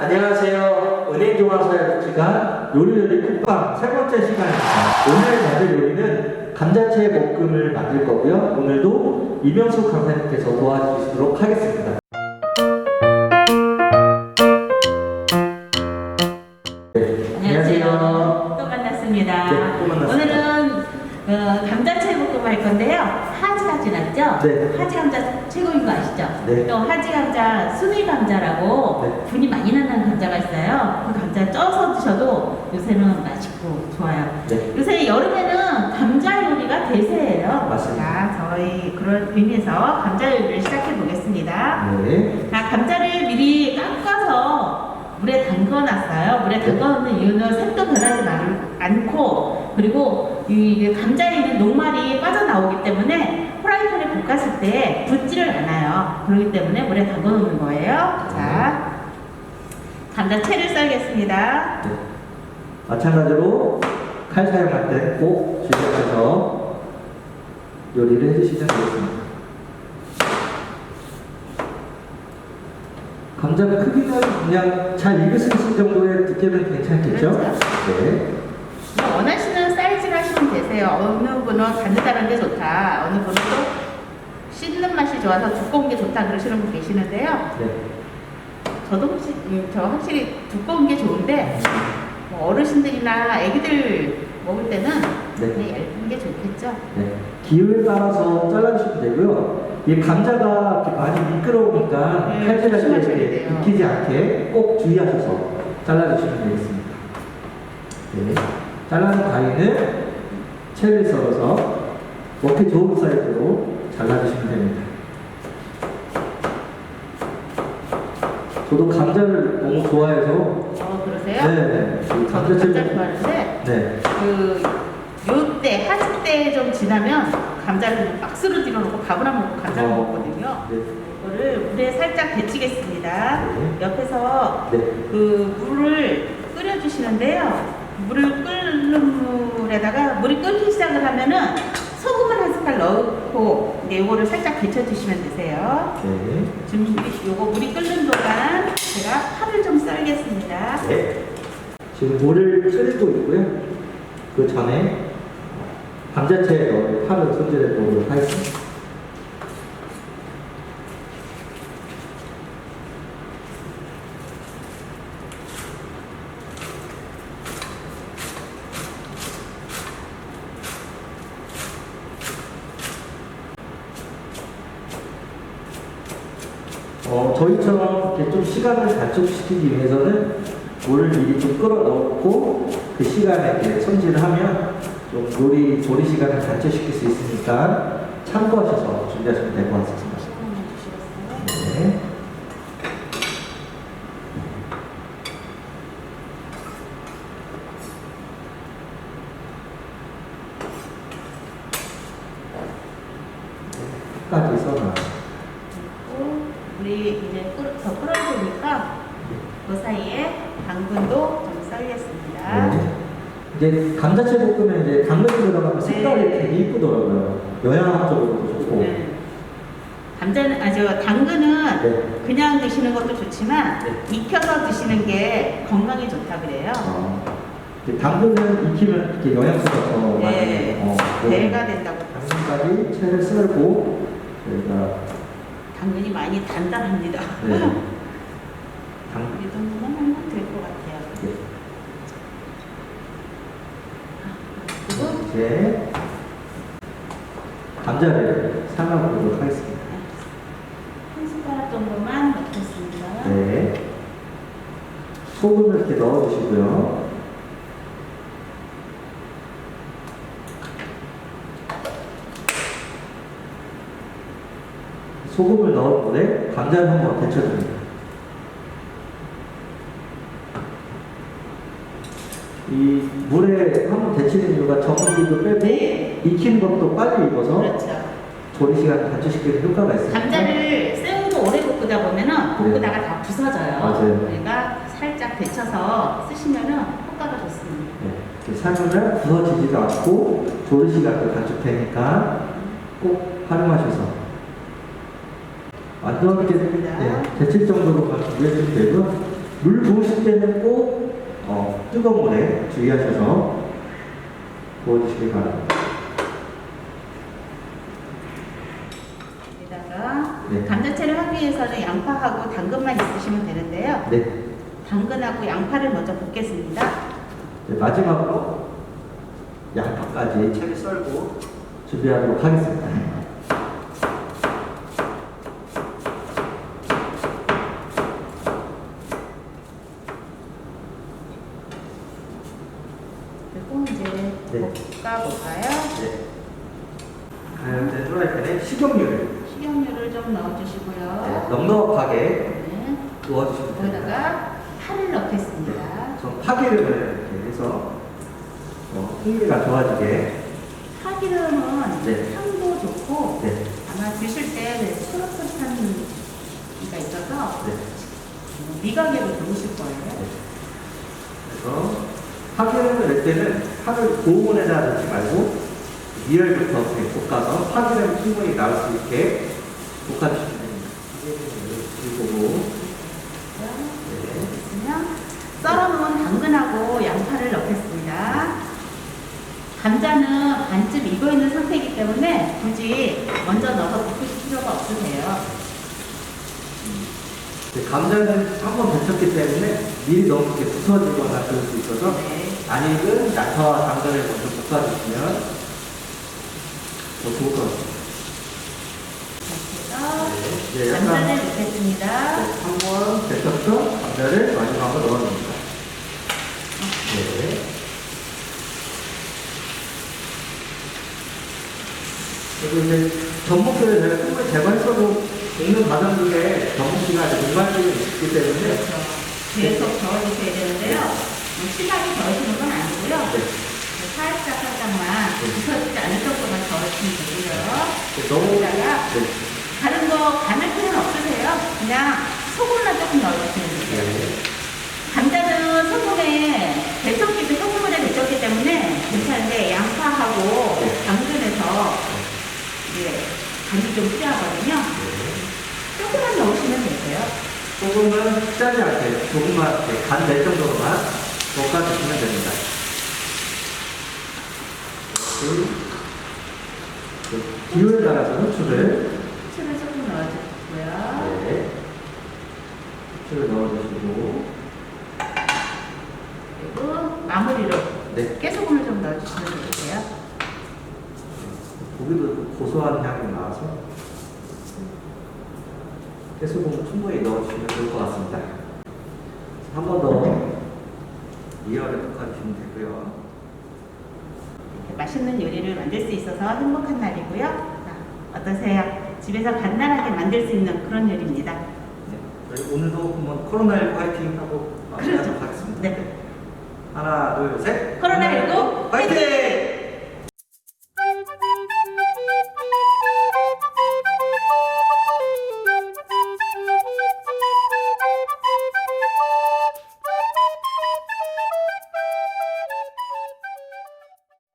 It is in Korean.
안녕하세요. 은행종합사회복지관 요리요리 쿡방 세 번째 시간입니다. 오늘 만들 요리는 감자채 볶음을 만들 거고요. 오늘도 이명숙 강사님께서 도와주시도록 하겠습니다. 최고인 거 아시죠? 네. 또 하지 감자 수미 감자라고 네. 분이 많이 나는 감자가 있어요. 그 감자 쪄서 드셔도 요새는 맛있고 좋아요. 네. 요새 여름에는 감자 요리가 대세예요. 맞습니다. 자, 저희 그런 의미에서 감자 요리를 시작해 보겠습니다. 네. 자, 감자를 미리 깎아서 물에 담궈놨어요. 물에 담궈놓는 이유는 색도 변하지 말- 않고 그리고 이 감자에 있는 녹말이 빠져나오기 때문에 볶았을 때 붙지를 않아요. 그렇기 때문에 물에 담궈 놓는 거예요. 자, 감자채를 썰겠습니다. 네. 마찬가지로 칼 사용할 때 꼭 주의하셔서 요리를 해주시면 되겠습니다. 감자 크기는 그냥 잘 익을 수 있을 정도의 두께면 괜찮겠죠? 그렇죠. 네. 뭐 원하시는 사이즈를 하시면 되세요. 어느 분은 단단한 게 좋다. 어느 분은 또 씹는 맛이 좋아서 두꺼운 게 좋다 그러시는 분 계시는데요. 네. 저도 혹시, 음, 저 확실히 두꺼운 게 좋은데 뭐 어르신들이나 아기들 먹을 때는 네. 그냥 얇은 게 좋겠죠. 네. 기호에 따라서 잘라주시면 되고요. 이 감자가 이렇게 많이 미끄러우니까 네, 칼질할 때 조심하셔야 이렇게 돼요. 익히지 않게 꼭 주의하셔서 잘라주시면 되겠습니다. 네. 잘라는 가위는 채를 썰어서 먹기 좋은 사이즈로 잘라주시면 됩니다. 저도 감자를 너무 좋아해서 어, 그러세요? 네, 이 저도 감자채 감자 좋아하는데 네, 그 요때 하지 때좀 지나면 감자를 박스로 들여놓고 밥을 안 먹고 감자를 어. 먹거든요. 네, 이거를 물에 살짝 데치겠습니다. 네. 옆에서 네, 그 물을 끓여주시는데요. 물을 끓는 물에다가 물이 끓기 시작을 하면은 이제 요거를 살짝 데쳐주시면 되세요. 네. 지금 요거 물이 끓는 동안 제가 파를 좀 썰겠습니다. 네. 지금 물을 끓이고 있고요. 그 전에 감자채에 넣은 파를 손질해 보도록 하겠습니다. 어, 저희처럼 이렇게 좀 시간을 단축시키기 위해서는 물을 미리 좀 끌어 넣고 그 시간에 이렇게 손질을 하면 좀 요리 조리 시간을 단축시킬 수 있으니까 참고하셔서 준비하시면 될 것 같습니다. 네. 끝까지 써놔. 물이 이제 끓, 더 끓어지니까 그 사이에 당근도 좀 썰겠습니다. 네. 이제 감자채 볶으면 이제 당근이 들어가면 색깔이 네. 되게 이쁘더라고요. 영양학적으로도 좋고. 네. 감자는 아주 당근은 네. 그냥 드시는 것도 좋지만 네. 익혀서 드시는 게 건강에 좋다 그래요. 어, 이제 당근은 익히면 이렇게 영양소가 더 많이 네, 어, 배가 된다고. 당근까지 채를 썰고 저희가 당근이 많이 단단합니다. 네. 당, 이 정도면 하면 될것 같아요. 네. 그리고 이제 감자를 삶아보도록 하겠습니다. 한 숟가락 정도만 넣겠습니다. 네. 소금을 이렇게 넣어주시고요. 소금을 넣은 물에 감자를 한번 데쳐줍니다. 이 물에 한번 데치는 이유가 전분기도 빼고 네. 익히는 것도 빨리 익어서 그렇죠. 조리 시간을 단축시키는 효과가 있습니다. 감자를 생으로 오래 볶다 보면은 볶다가 다 부서져요. 네. 맞아요. 그러니까 살짝 데쳐서 쓰시면은 효과가 좋습니다. 네, 삶으면 부서지지도 않고 조리 시간도 단축되니까 꼭 활용하셔서 완전 이렇게 네, 데칠 정도로 준비해주면 되고요. 물 부으실 때는 꼭 어, 뜨거운 물에 주의하셔서 부어주시기 바랍니다. 여기다가 네. 감자채를 하기 위해서는 양파하고 당근만 있으시면 되는데요. 네. 당근하고 양파를 먼저 볶겠습니다. 네, 마지막으로 양파까지 채를 썰고 준비하도록 하겠습니다. 그리고 이제 네. 볶아볼까요? 네. 가열된 프라이팬에 식용유를 식용유를 좀 넣어주시고요. 네, 넉넉하게 네. 부어주시면 됩니다. 거기다가 파를 넣겠습니다. 전 파기름을 이렇게 해서 어, 풍미가 좋아지게 파기름은 네. 향도 좋고 네, 아마 드실 때 소릇소릇한 기가 있어서 네. 미각에도 좋으실 거예요. 그래서 파기름을 낼 때는 파를 고온에다 넣지 말고 미열부터 이렇게 볶아서 파기름 충분히 나올 수 있게 볶아주시면 됩니다. 그리고 네. 썰어놓은 당근하고 양파를 넣겠습니다. 감자는 반쯤 익어있는 상태이기 때문에 굳이 먼저 넣어서 볶으실 필요가 없으세요. 네, 감자는 한 번 데쳤기 때문에 미리 너무 이렇게 부서지거나 그럴 수 있어서 네. 안 익은 양파와 당근을 먼저 볶아주시면 같습니다. 이렇게 네, 해서 약간 감자를 넣겠습니다. 한번 데쳤죠? 감자를 마지막으로 넣어줍니다. 네. 그리고 이제 전복기를 제가 충분히 제거했어도 볶는 과정 중에 전복기가 이제 물갈증이 있기 때문에 그렇죠. 계속 저어주셔야 되는데요. 뭐 심하게 저으시는 건 아니고요. 네. 살짝 살짝만 부서지지 않을 정도만 저으시면 되고요. 너무 여기다가 네. 다른 거 간할 필요는 없으세요. 그냥 소금만 조금 넣어주시면 돼요. 네. 감자는 소금에 데쳤기 때 소금물에 데쳤기 때문에 괜찮은데 양파하고 네. 당근에서 이제 간이 좀 필요하거든요. 조금만 넣으시면 되세요. 소금은 짜지 않게 조금만 간낼 정도로만 볶아주시면 됩니다. 그, 그 기호에 따라서 후추를 후추를 조금 넣어주고요. 네. 후추를 넣어주시고 그리고 마무리로 네. 깨소금을 좀 넣어주시면 되겠어요. 고기도 고소한 향이 나와서 깨소금 충분히 넣어주시면 좋을 것 같습니다. 한 번더 이어를 볶아주시면 되고요. 맛있는 요리를 만들 수 있어서 행복한 날이고요. 자, 어떠세요? 집에서 간단하게 만들 수 있는 그런 요리입니다. 네. 저희 오늘도 한번 코로나19 화이팅 하고 마무리하도록 그렇죠. 하겠습니다. 네. 하나, 둘, 셋. 코로나19 화이팅!